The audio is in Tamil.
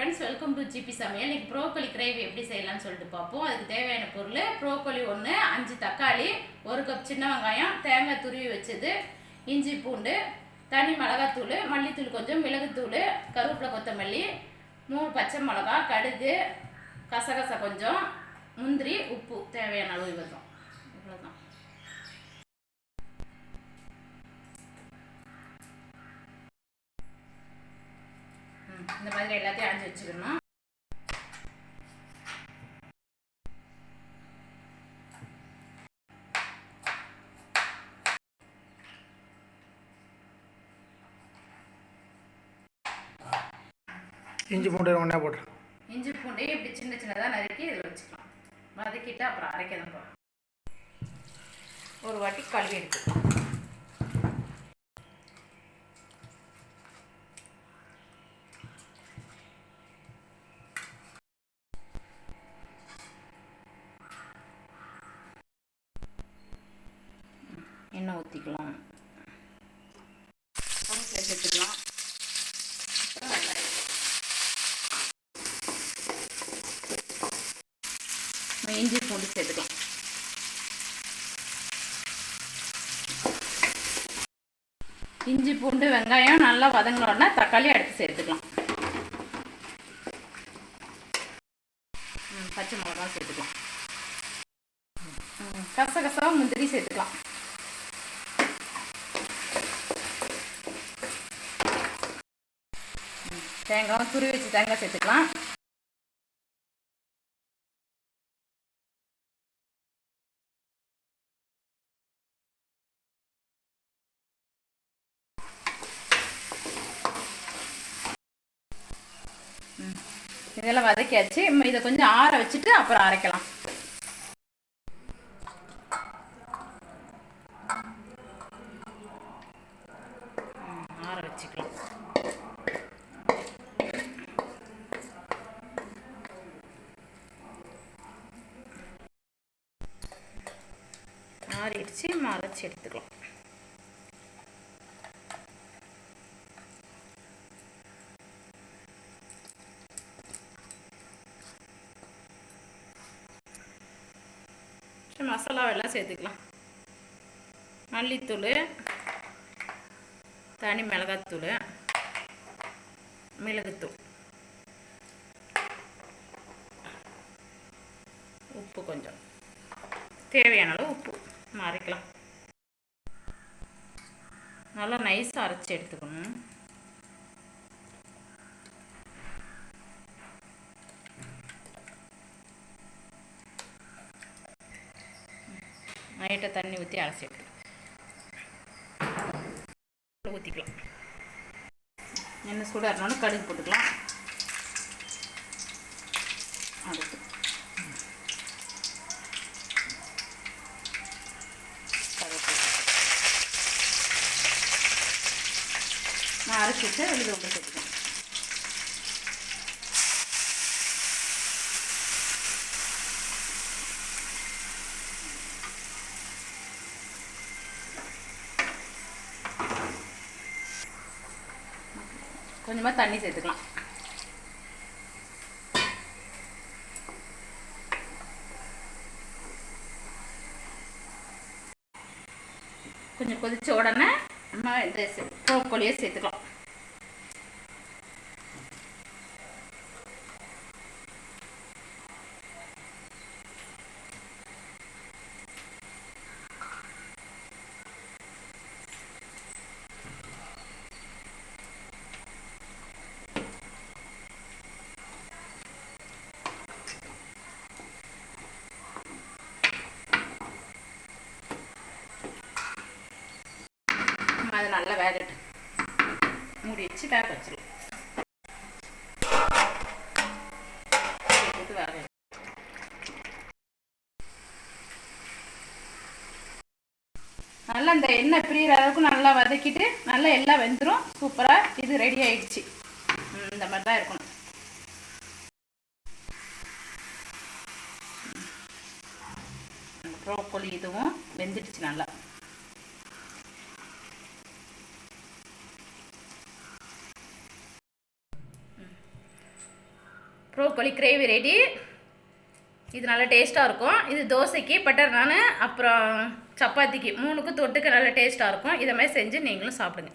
ஃப்ரெண்ட்ஸ் வெல்கம் டு ஜிபி சமையல். இன்னைக்கு ப்ரோக்கோலி கிரேவி எப்படி செய்யலாம்னு சொல்லிட்டு பார்ப்போம். அதுக்கு தேவையான பொருள் ப்ரோக்கோலி ஒன்று அஞ்சு தக்காளி ஒரு கப் சின்ன வெங்காயம் தேங்காய் துருவி வச்சது இஞ்சி பூண்டு தனி மிளகாத்தூள் மல்லித்தூள் கொஞ்சம் மிளகுத்தூள் கருவேப்பிலை கொத்தமல்லி மூணு பச்சை மிளகா கடுகு கசகச கொஞ்சம் முந்திரி உப்பு தேவையான அளவு இவ்வளோதான் இவ்வளோதான் தான் இந்த மாதிரி எல்லாத்தையும் அரைஞ்சி வச்சுக்கணும். இஞ்சி பூண்டு ஒன்றா போட்டுரு இஞ்சி பூண்டையும் இப்படி சின்ன சின்னதாக நறுக்கி இதில் வச்சுக்கலாம். வதக்கிட்டு அப்புறம் அரைக்க தான் போகிறோம் ஒரு வாட்டி கழுவி எடுத்துக்கலாம். எண்ணெய் ஊற்றிக்கலாம் சேர்த்துக்கலாம் இஞ்சி பூண்டு சேர்த்துக்கலாம். இஞ்சி பூண்டு வெங்காயம் நல்லா வதங்கினோடனே தக்காளி அடுத்து சேர்த்துக்கலாம். பச்சை மிளகா சேர்த்துக்கலாம். கச கசகசா முந்திரி சேர்த்துக்கலாம். தேங்காய் துருவி வச்சு தேங்காய் சேர்த்துக்கலாம். இதெல்லாம் வதக்கியாச்சு. இதை கொஞ்சம் ஆற வச்சுட்டு அப்புறம் அரைக்கலாம். ஆற வச்சுக்கலாம். ஆறிடுச்சு மறைச்சி எடுத்துக்கலாம். மசாலாவெல்லாம் சேர்த்துக்கலாம். மல்லித்தூள் தனி மிளகாத்தூள் மிளகுத்தூள். உப்பு கொஞ்சம். தேவையான அரைக்கலாம் நல்லா நைஸாக அரைச்சி எடுத்துக்கணும். நைட்டை தண்ணி ஊற்றி அரைச்சி எடுத்துக்கலாம். ஊற்றிக்கலாம் என்ன சூடாக இருந்தாலும் கடுகு போட்டுக்கலாம். அடுத்து கருவேப்பிலை. நான் அரைச்சிட்டு வச்சு வெளியில் உள்ள சேர்த்துக்கலாம் கொஞ்சமாக தண்ணி சேர்த்துக்கலாம். கொஞ்சம் கொதிச்ச உடனே நம்ம இந்த ப்ரோக்கோலியை சேர்த்துக்கலாம். அது நல்லா வேகட்டு மூடி வச்சு வேக வச்சிடலாம். வேக வச்சு. நல்லா இந்த எண்ணெய் பிரியிற அளவுக்கு நல்லா வதக்கிட்டு நல்லா எல்லாம் வெந்துடும் சூப்பராக இது ரெடி ஆயிடுச்சு. இந்த மாதிரி தான் இருக்கணும். ப்ரோக்கோலி இதுவும் வெந்துடுச்சு நல்லா. ப்ரோக்கோலி கிரேவி ரெடி இது நல்லா டேஸ்ட்டாக இருக்கும். இது தோசைக்கு பட்டர் நான் அப்புறம் சப்பாத்திக்கு மூணுக்கும் தொட்டுக்கு நல்லா டேஸ்ட்டாக இருக்கும். இதை மாதிரி செஞ்சு நீங்களும் சாப்பிடுங்க.